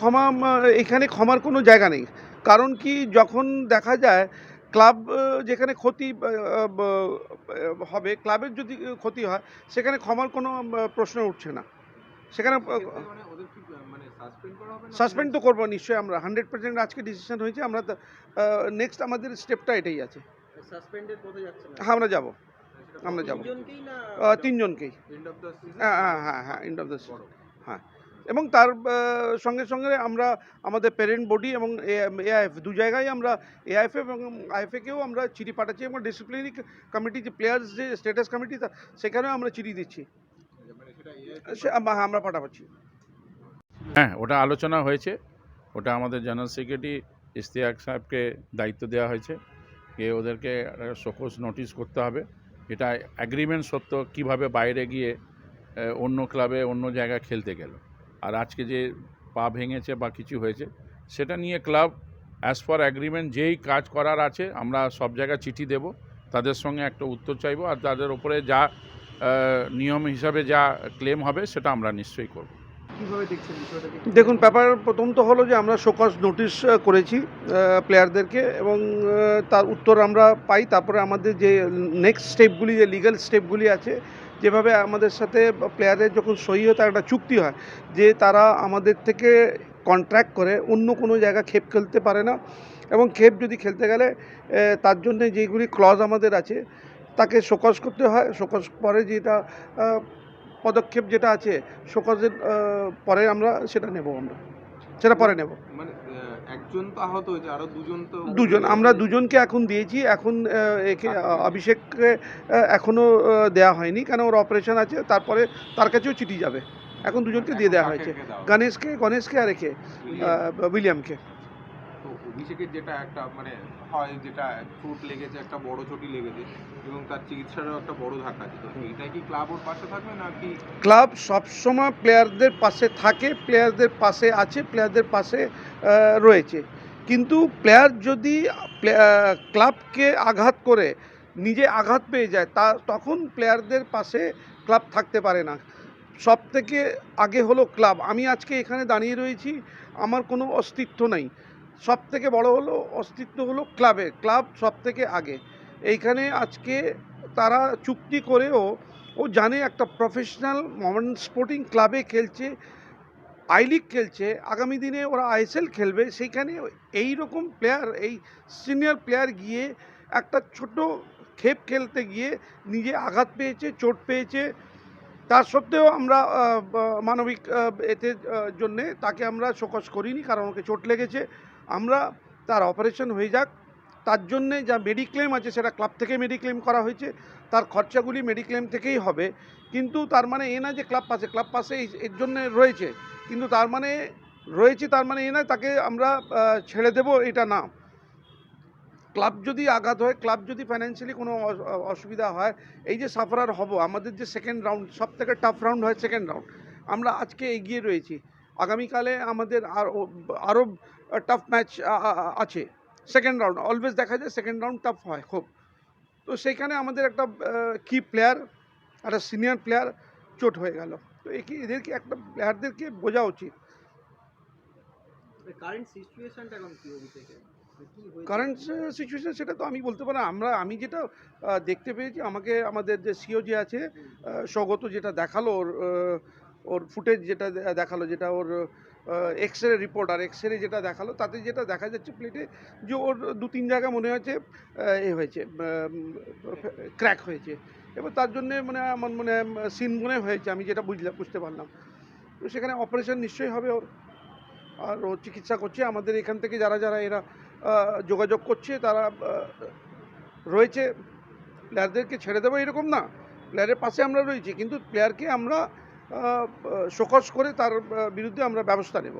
ক্ষমা এখানে ক্ষমার কোনো জায়গা নেই। কারণ কি যখন দেখা যায় ক্লাব যেখানে ক্ষতি হবে ক্লাবের যদি ক্ষতি হয় সেখানে ক্ষমার কোনো প্রশ্ন উঠছে না। সেখানে সেক্ষেত্রে মানে মানে সাসপেন্ড সাসপেন্ড তো করব নিশ্চয়ই আমরা। হান্ড্রেড পার্সেন্ট আজকে ডিসিশন হয়েছে আমরা নেক্সট আমাদের স্টেপটা এটাই আছে। হ্যাঁ আমরা যাব। আমরা যাব। তিনজনকেই হ্যাঁ হ্যাঁ হ্যাঁ হ্যাঁ এন্ড অফ দ্য হ্যাঁ। এবং তার সঙ্গে সঙ্গে আমরা আমাদের প্যারেন্ট বডি এবং এআইএফ দু জায়গায় আমরা এআইএফ এবং আইএফএকেও আমরা চিঠি পাঠাচ্ছি এবং ডিসিপ্লিনারি কমিটি যে প্লেয়ার্স যে স্ট্যাটাস কমিটি সেখানেও আমরা চিঠি দিচ্ছি। ইয়ে আমরা পাঠাচ্ছি। হ্যাঁ ওটা আলোচনা হয়েছে। ওটা আমাদের জেনারেল সেক্রেটারি ইশতিয়াক সাহেবকে দায়িত্ব দেওয়া হয়েছে যে ওদেরকে শোকস নোটিশ করতে হবে। এটা অ্যাগ্রিমেন্ট সত্য কীভাবে বাইরে গিয়ে অন্য ক্লাবে অন্য জায়গায় খেলতে গেল। আর আজকে যে পা ভেঙেছে বা কিছু হয়েছে সেটা নিয়ে ক্লাব অ্যাজ পার অ্যাগ্রিমেন্ট যেই কাজ করার আছে আমরা সব জায়গায় চিঠি দেব। তাদের সঙ্গে একটা উত্তর চাইব আর তাদের উপরে যা নিয়ম হিসাবে যা ক্লেম হবে সেটা আমরা নিশ্চয়ই করব। কীভাবে দেখছেন বিষয়টাকে দেখুন ব্যাপার প্রথম তো হলো যে আমরা শোকজ নোটিশ করেছি প্লেয়ারদেরকে এবং তার উত্তর আমরা পাই। তারপরে আমাদের যে নেক্সট স্টেপগুলি যে লিগ্যাল স্টেপগুলি আছে যেভাবে আমাদের সাথে প্লেয়ারের যখন সই হয়, তার একটা চুক্তি হয় যে তারা আমাদের থেকে কন্ট্রাক্ট করে, অন্য কোনো জায়গা খেপ খেলতে পারে না এবং খেপ যদি খেলতে গেলে তার জন্য যেগুলি ক্লজ আমাদের আছে, তাকে শোকজ করতে হয়। শোকজ পরে যেটা পদক্ষেপ যেটা আছে শোকজের পরে আমরা সেটা নেব আমরা। সেটা পরে নেব। মানে একজন তো আহত হয়েছে আরও দুজন তো দুজন আমরা দুজনকে এখন দিয়েছি এখন একে অভিষেককে আহ, এখনও দেওয়া হয়নি কেন ওর অপারেশন আছে তারপরে তার কাছেও চিঠি যাবে। এখন দুজনকে দিয়ে দেওয়া হয়েছে? গণেশকে গণেশকে আর একে উইলিয়ামকে। অভিষেকের যেটা একটা মানে হয় যেটা চোট লেগেছে একটা বড় চোটই লেগেছে এবং তার চিকিৎসারও একটা বড় ধাক্কা এটা কি ক্লাব ওর পাশে থাকবে নাকি ক্লাব সবসময় প্লেয়ারদের পাশে থাকে প্লেয়ারদের পাশে আছে প্লেয়ারদের পাশে রয়েছে। কিন্তু প্লেয়ার যদি ক্লাবকে আঘাত করে, নিজে আঘাত পেয়ে যায়, তা তখন প্লেয়ারদের পাশে ক্লাব থাকতে পারে না। সব থেকে আগে হলো ক্লাব আমি আজকে এখানে দাঁড়িয়ে রয়েছি, আমার কোনো অস্তিত্ব নেই। সব থেকে বড় হলো, অস্তিত্ব হলো ক্লাবে ক্লাব সব থেকে আগে। এইখানে আজকে তারা চুক্তি করেও, ও জানে একটা প্রফেশনাল মডার্ন স্পোর্টিং ক্লাবে খেলছে আই লিগ খেলছে, আগামী দিনে ওরা আইএসএল খেলবে, সেইখানে এই রকম প্লেয়ার এই সিনিয়র প্লেয়ার গিয়ে একটা ছোট খেপ খেলতে গিয়ে নিজে আঘাত পেয়েছে, চোট পেয়েছে। তার সত্ত্বেও আমরা মানবিক এতে জন্যে তাকে আমরা শোকজ করিনি, কারণ ওকে চোট লেগেছে। আমরা তার অপারেশন হয়ে যাক। তার জন্যে যা মেডিক্লেম আছে সেটা ক্লাব থেকে মেডিক্লেম করা হয়েছে, তার খরচাগুলি মেডিক্লেম থেকেই হবে। কিন্তু তার মানে এ না যে ক্লাব পাশে ক্লাব পাশে এর জন্য রয়েছে। কিন্তু তার মানে রয়েছে, তার মানে এ নয়, তাকে আমরা ছেড়ে দেব এটা না। ক্লাব যদি আঘাত হয় ক্লাব যদি ফাইন্যান্সিয়ালি কোনো অসুবিধা হয়, এই যে সাফারার হব, আমাদের যে সেকেন্ড রাউন্ড সব থেকে টাফ রাউন্ড হয় সেকেন্ড রাউন্ড আমরা আজকে এগিয়ে রয়েছি। আগামীকালে আমাদের আর আরও টাফ ম্যাচ আছে। সেকেন্ড রাউন্ড অলওয়েজ দেখা যায় সেকেন্ড রাউন্ড টাফ হয় খুব। তো সেইখানে আমাদের একটা কি প্লেয়ার একটা সিনিয়র প্লেয়ার চোট হয়ে গেল। তো একে এদেরকে একটা প্লেয়ারদেরকে বোঝা উচিত। কারেন্ট মানে সিচুয়েশন সেটা তো আমি বলতে পারি আমরা আমি যেটা দেখতে পেয়েছি আমাকে আমাদের যে সিও যে আছে স্বগত যেটা দেখাল ওর ওর ফুটেজ যেটা দেখাল যেটা ওর এক্স রে রিপোর্ট আর এক্স রে যেটা দেখাল তাতে যেটা দেখা যাচ্ছে প্লেটে যে ওর দু তিন জায়গা মনে আহ, এ হয়েছে ক্র্যাক হয়েছে। এবার তার জন্যে মানে আমার মানে সিন মনে হয়েছে আমি যেটা বুঝলাম বুঝতে পারলাম। তো সেখানে অপারেশন নিশ্চয়ই হবে ওর। আর ও চিকিৎসা করছে আমাদের এখান থেকে যারা যারা এরা যোগাযোগ করছে তারা রয়েছে। প্লেয়ারদেরকে ছেড়ে দেবো এরকম না। প্লেয়ারের পাশে আমরা রয়েছি কিন্তু প্লেয়ারকে আমরা শোকস করে তার বিরুদ্ধে আমরা ব্যবস্থা নেব।